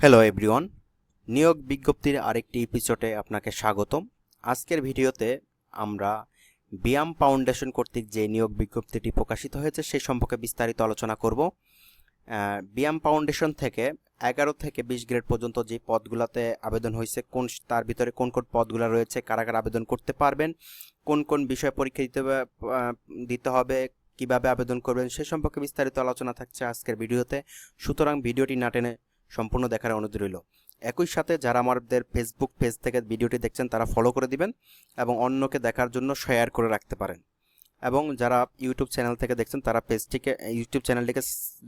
Hello everyone নিয়োগ বিজ্ঞপ্তির আরেকটি এপিসোডে আপনাকে স্বাগতম। আজকের ভিডিওতে আমরা ব্যায়াম ফাউন্ডেশন কর্তৃক যে নিয়োগ বিজ্ঞপ্তিটি প্রকাশিত হয়েছে সেই সম্পর্কে বিস্তারিত আলোচনা করব। আহ, ব্যায়াম ফাউন্ডেশন থেকে এগারো থেকে বিশ গ্রেড পর্যন্ত যে পদগুলোতে আবেদন হয়েছে কোন তার ভিতরে কোন কোন পদগুলো রয়েছে কারা কারা আবেদন করতে পারবেন কোন কোন বিষয়ে পরীক্ষা দিতে দিতে হবে কীভাবে আবেদন করবেন সে সম্পর্কে বিস্তারিত আলোচনা থাকছে আজকের ভিডিওতে। সুতরাং ভিডিওটি না টেনে সম্পূর্ণ দেখার অনুরোধ রইল। একই সাথে যারা আমাদের ফেসবুক পেজ থেকে ভিডিওটি দেখছেন, তারা ফলো করে দিবেন এবং অন্যকে দেখার জন্য শেয়ার করে রাখতে পারেন। এবং যারা ইউটিউব চ্যানেল থেকে দেখছেন, তারা পেজটিকে ইউটিউব চ্যানেলটিকে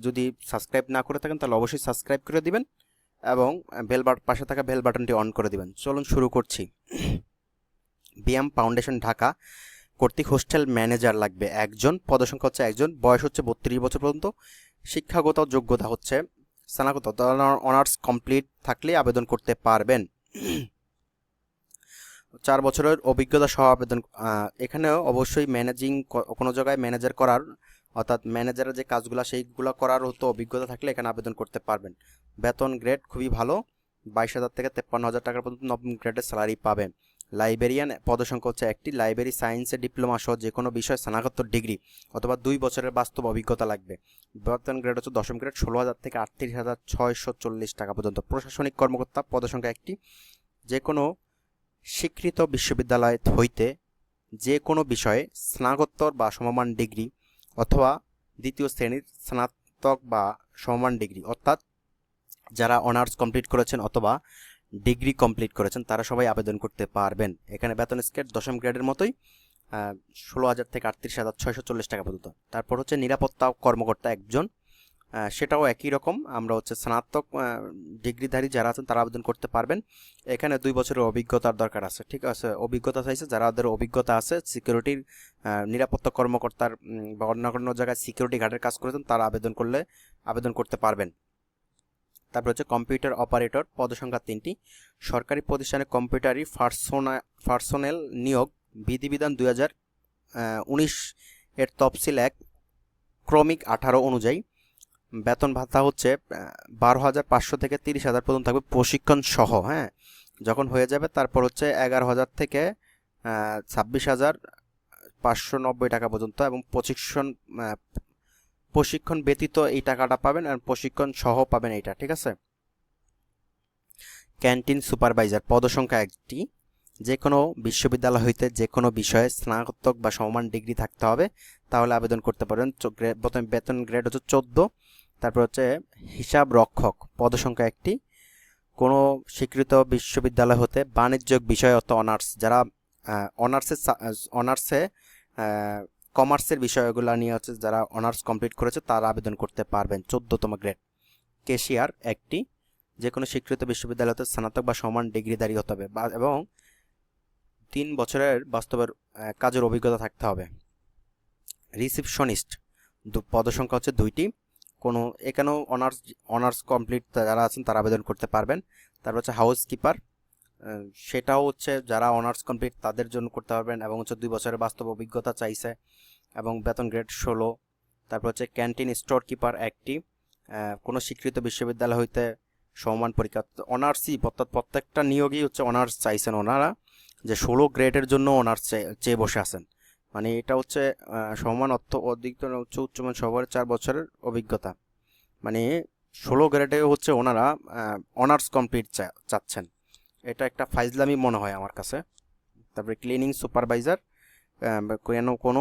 যদি সাবস্ক্রাইব না করে থাকেন, তাহলে অবশ্যই সাবস্ক্রাইব করে দিবেন এবং বেল পাশে থাকা বেল বাটনটি অন করে দিবেন। চলুন শুরু করছি। বিএম ফাউন্ডেশন ঢাকা কর্তৃক হোস্টেল ম্যানেজার লাগবে। একজন, পদসংখ্যা হচ্ছে একজন, বয়স হচ্ছে বত্রিশ বছর পর্যন্ত, শিক্ষাগত যোগ্যতা হচ্ছে স্নাতক অনার্স কমপ্লিট থাকলে আবেদন করতে পারবেন। চার বছরের অভিজ্ঞতা সহ আবেদন এখানেও অবশ্যই ম্যানেজিং কোনো জায়গায় ম্যানেজার করার, অর্থাৎ ম্যানেজারের যে কাজগুলো, সেইগুলো করার তো অভিজ্ঞতা থাকলে এখানে আবেদন করতে পারবেন। বেতন গ্রেড খুবই ভালো, বাইশ হাজার থেকে তেপ্পান্ন হাজার টাকার পর্যন্ত নবম গ্রেডের স্যালারি পাবেন। লাইব্রেরিয়ান, পদসংখ্যা হচ্ছে একটি লাইব্রেরি সায়েন্সে ডিপ্লোমা সহ যে কোনো বিষয়ে স্নাতকোত্তর ডিগ্রি অথবা দুই বছরের বাস্তব অভিজ্ঞতা লাগবে। বর্তমান গ্রেড হচ্ছে দশম গ্রেড ষোলো হাজার থেকে আটত্রিশ হাজার ছয়শো চল্লিশ টাকা পর্যন্ত। প্রশাসনিক কর্মকর্তা, পদসংখ্যা একটি। যে কোনো স্বীকৃত বিশ্ববিদ্যালয় হইতে যে কোনো বিষয়ে স্নাতকোত্তর বা সমমান ডিগ্রি অথবা দ্বিতীয় শ্রেণির স্নাতক বা সমমান ডিগ্রি অর্থাৎ যারা অনার্স কমপ্লিট করেছেন অথবা ডিগ্রি কমপ্লিট করেছেন, তারা সবাই আবেদন করতে পারবেন। এখানে বেতন স্কেল দশম গ্রেডের মতোই ষোলো হাজার থেকে আটত্রিশ হাজার ছয়শো চল্লিশ টাকা পর্যন্ত। তারপর হচ্ছে নিরাপত্তা কর্মকর্তা একজন সেটাও একই রকম। আমরা হচ্ছে স্নাতক ডিগ্রিধারী যারা আছেন, তারা আবেদন করতে পারবেন। এখানে দুই বছরের অভিজ্ঞতার দরকার আছে, ঠিক আছে? অভিজ্ঞতা চাইছে, যারা যারাদের অভিজ্ঞতা আছে, সিকিউরিটির নিরাপত্তা কর্মকর্তার বা অন্য কোনো জায়গায় সিকিউরিটি গার্ডের কাজ করেছেন, তারা আবেদন করলে, আবেদন করতে পারবেন। তারপর হচ্ছে কম্পিউটার অপারেটর, পদসংখ্যা তিনটি। সরকারি প্রতিষ্ঠানে কম্পিউটারি ফার্সোনা পার্সোনেল নিয়োগ বিধিবিধান দুই হাজার উনিশ এর তফসিল এক, ক্রমিক আঠারো অনুযায়ী। বেতন ভাতা হচ্ছে বারো হাজার পাঁচশো থেকে তিরিশ হাজার পর্যন্ত থাকবে প্রশিক্ষণ সহ হ্যাঁ? যখন হয়ে যাবে তারপর হচ্ছে এগারো হাজার থেকে ছাব্বিশ হাজার পাঁচশো নব্বই টাকা পর্যন্ত এবং প্রশিক্ষণ প্রশিক্ষণ ব্যতীত এই টাকাটা পাবেন আর প্রশিক্ষণ সহ পাবেন এইটা, ঠিক আছে? ক্যান্টিন সুপারভাইজার, পদসংখ্যা একটি। যে কোনো বিশ্ববিদ্যালয় হইতে যে কোনো বিষয়ে স্নাতক বা সমান ডিগ্রি থাকতে হবে, তাহলে আবেদন করতে গ্রে- প্রথমে বেতন গ্রেড হচ্ছে চোদ্দ, তারপর হচ্ছে হিসাব রক্ষক, পদসংখ্যা একটি। কোনো স্বীকৃত বিশ্ববিদ্যালয় হতে বাণিজ্যিক বিষয় অর্থ অনার্স, যারা অনার্সে অনার্সে কমার্সের বিষয়গুলো নিয়ে হচ্ছে যারা অনার্স কমপ্লিট করেছে, তারা আবেদন করতে পারবেন চোদ্দতম গ্রেড। কেশিয়ার একটি যে কোনো স্বীকৃত বিশ্ববিদ্যালয় হতে স্নাতক বা সমান ডিগ্রিধারী হতে হবে এবং তিন বছরের বাস্তবের কাজের অভিজ্ঞতা থাকতে হবে। রিসিপশনিস্ট পদসংখ্যা হচ্ছে দুইটি। কোনো, এখানেও অনার্স অনার্স কমপ্লিট যারা আছেন তারা আবেদন করতে পারবেন। তারপর হচ্ছে হাউস কিপার সেটাও হচ্ছে যারা অনার্স কমপ্লিট তাদের জন্য করতে পারবেন এবং হচ্ছে দুই বছরের বাস্তব অভিজ্ঞতা চাইছে এবং বেতন গ্রেড ষোলো। তারপর হচ্ছে ক্যান্টিন স্টোর কিপার একটি কোনো স্বীকৃত বিশ্ববিদ্যালয় হইতে সমান পরীক্ষা। অনার্সই প্রত্যেকটা নিয়োগই হচ্ছে অনার্স চাইছেন ওনারা, যে ষোলো গ্রেডের জন্য অনার্স চেয়ে বসে আছেন। মানে এটা হচ্ছে সমান অর্থ অধিকতর উচ্চ উচ্চমান সবার চার বছরের অভিজ্ঞতা। মানে ষোলো গ্রেডে হচ্ছে ওনারা অনার্স কমপ্লিট চাচ্ছেন। এটা একটা ফাইজলামি মনে হয় আমার কাছে। তারপরে ক্লিনিং সুপারভাইজার কোনো কোনো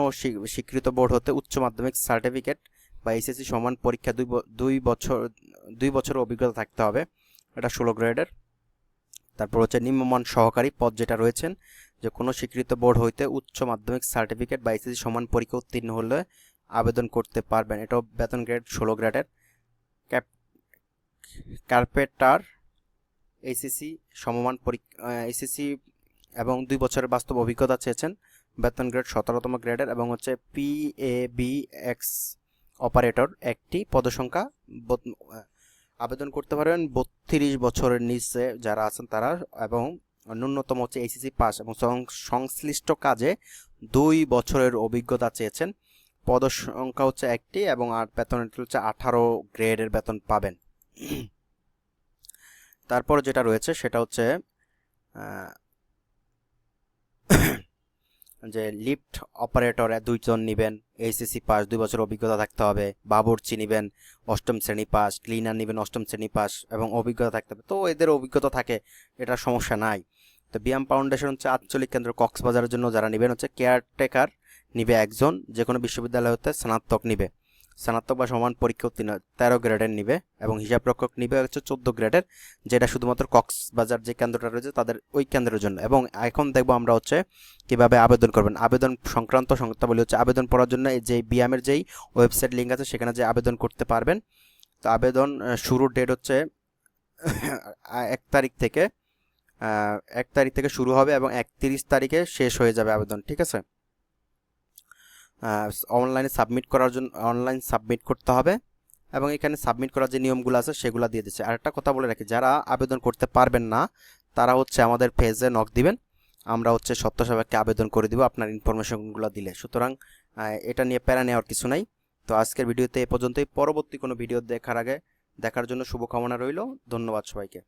স্বীকৃত বোর্ড হতে উচ্চ মাধ্যমিক সার্টিফিকেট বা এসএসসি সমান পরীক্ষা দুই দুই বছর, দুই বছরের অভিজ্ঞতা থাকতে হবে। এটা ষোলো গ্রেডের তারপর হচ্ছে নিম্নমান সহকারী পদ যেটা রয়েছেন, যে কোনো স্বীকৃত বোর্ড হইতে উচ্চ মাধ্যমিক সার্টিফিকেট বা এসএসসি সমান পরীক্ষা উত্তীর্ণ হলে আবেদন করতে পারবেন। এটাও বেতন গ্রেড ষোলো গ্রেডের ক্যাপ কার্পেটার এইচএসসি সমমান পরীক্ষা এইচএসসি এবং দুই বছরের বাস্তব অভিজ্ঞতা চেয়েছেন বেতন গ্রেড সতেরোতম গ্রেডের এবং হচ্ছে P A B X operator একটি পদসংখ্যা আবেদন করতে পারবেন বত্রিশ বছরের নিচে যারা আছেন তারা এবং ন্যূনতম হচ্ছে এইচএসসি পাস এবং সংশ্লিষ্ট কাজে দুই বছরের অভিজ্ঞতা চেয়েছেন। পদসংখ্যা হচ্ছে একটি এবং আর বেতন হচ্ছে আঠারো গ্রেডের বেতন পাবেন। তারপর যেটা রয়েছে সেটা হচ্ছে যে লিফট অপারেটর দুইজন নেবেন এইচএসসি পাস, দুই বছর অভিজ্ঞতা থাকতে হবে, বাবুর্চি নেবেন, অষ্টম শ্রেণি পাস, ক্লিনার নেবেন, অষ্টম শ্রেণি পাস, এবং অভিজ্ঞতা থাকতে হবে। তো এদের অভিজ্ঞতা থাকে এটা সমস্যা নাই। তো বিয়াম ফাউন্ডেশন হচ্ছে আঞ্চলিক কেন্দ্র কক্সবাজারের জন্য যারা নেবেন হচ্ছে কেয়ারটেকার, নিবে একজন যে কোনো বিশ্ববিদ্যালয় হতে স্নাতক নিবে। স্নাতক বা সমান পরীক্ষা উত্তীর্ণ তেরো গ্রেডের নিবে এবং হিসাব রক্ষক নিবে হচ্ছে চোদ্দ গ্রেডের, যেটা শুধুমাত্র কক্সবাজার যে কেন্দ্রটা রয়েছে তাদের ওই কেন্দ্রের জন্য। এবং এখন দেখব আমরা হচ্ছে কীভাবে আবেদন করবেন। আবেদন সংক্রান্ত সংস্থাবলী হচ্ছে আবেদন করার জন্য এই যে বিয়ামের যেই ওয়েবসাইট লিঙ্ক আছে, সেখানে যে আবেদন করতে পারবেন। তো আবেদন শুরুর ডেট হচ্ছে এক তারিখ থেকে এক তারিখ থেকে শুরু হবে এবং একত্রিশ তারিখে শেষ হয়ে যাবে আবেদন, ঠিক আছে? অনলাইনে সাবমিট করার জন্য অনলাইন সাবমিট করতে হবে এবং এখানে সাবমিট করার যে নিয়মগুলো আছে সেগুলো দিয়ে দিচ্ছে। আর একটা কথা বলে রাখি, যারা আবেদন করতে পারবেন না, তারা হচ্ছে আমাদের পেজে নক দিবেন। আমরা হচ্ছে সত্য আবেদন করে দিব আপনার ইনফরমেশনগুলো দিলে। সুতরাং এটা নিয়ে প্যারা নেওয়ার কিছু নাই। তো আজকের ভিডিওতে এ পর্যন্তই। পরবর্তী কোনো ভিডিও দেখার আগে দেখার জন্য শুভকামনা রইল। ধন্যবাদ সবাইকে।